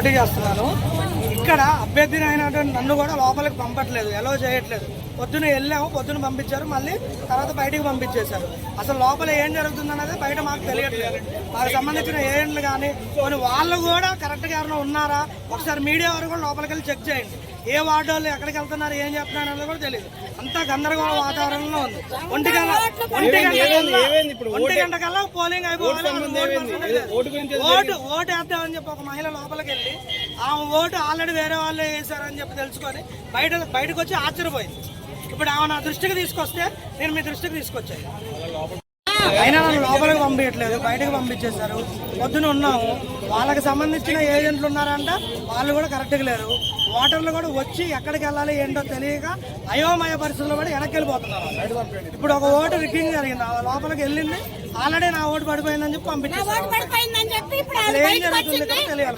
పోటీ చేస్తున్నాను ఇక్కడ అభ్యర్థిని అయినటువంటి నన్ను కూడా లోపలికి పంపట్లేదు. ఎలా చేయట్లేదు. పొద్దున వెళ్ళాము పొద్దున పంపించారు మళ్ళీ తర్వాత బయటికి పంపించేశారు. అసలు లోపల ఏం జరుగుతుందన్నది బయట మాకు తెలియట్లేదు. మాకు సంబంధించిన ఏజెంట్లు కానీ కొన్ని వాళ్ళు కూడా కరెక్ట్గా ఎవరైనా ఉన్నారా? ఒకసారి మీడియా వారు కూడా లోపలికి వెళ్ళి చెక్ చేయండి. ఏ వార్డు వాళ్ళు ఎక్కడికి వెళ్తున్నారు ఏం చెప్తున్నారు అన్నది కూడా తెలియదు అంతా గందరగోళ వాతావరణంలో ఉంది. ఒంటి గంట ఒంటి గంట ఒంటి గంట కల్లా పోలింగ్ అయిపోవాలి ఓటు. ఓటు ఓటు వేద్దామని చెప్పి ఒక మహిళ లోపలికి వెళ్ళి ఆ ఓటు ఆల్రెడీ వేరే వాళ్ళు వేసారని చెప్పి తెలుసుకొని బయట బయటకు వచ్చి ఆశ్చర్యపోయింది. ఇప్పుడు ఆమె నా దృష్టికి తీసుకొస్తే నేను మీ దృష్టికి తీసుకొచ్చాను. అయినా నన్ను లోపలికి పంపించట్లేదు బయటకు పంపించేశారు. పొద్దున ఉన్నాము. వాళ్ళకి సంబంధించిన ఏజెంట్లు ఉన్నారంట వాళ్ళు కూడా కరెక్ట్గా లేరు. ఓటర్లు కూడా వచ్చి ఎక్కడికి వెళ్ళాలి ఏంటో తెలియక అయోమయ పరిస్థితుల్లో కూడా వెనక్కి వెళ్ళిపోతున్నారు. ఇప్పుడు ఒక ఓటు రిగ్గింగ్ జరిగింది. లోపలికి వెళ్ళింది. ఆల్రెడీ నా ఓటు పడిపోయిందని చెప్పి ఆయన ఏం బయటకు జరుగుతుంది తెలియాలి.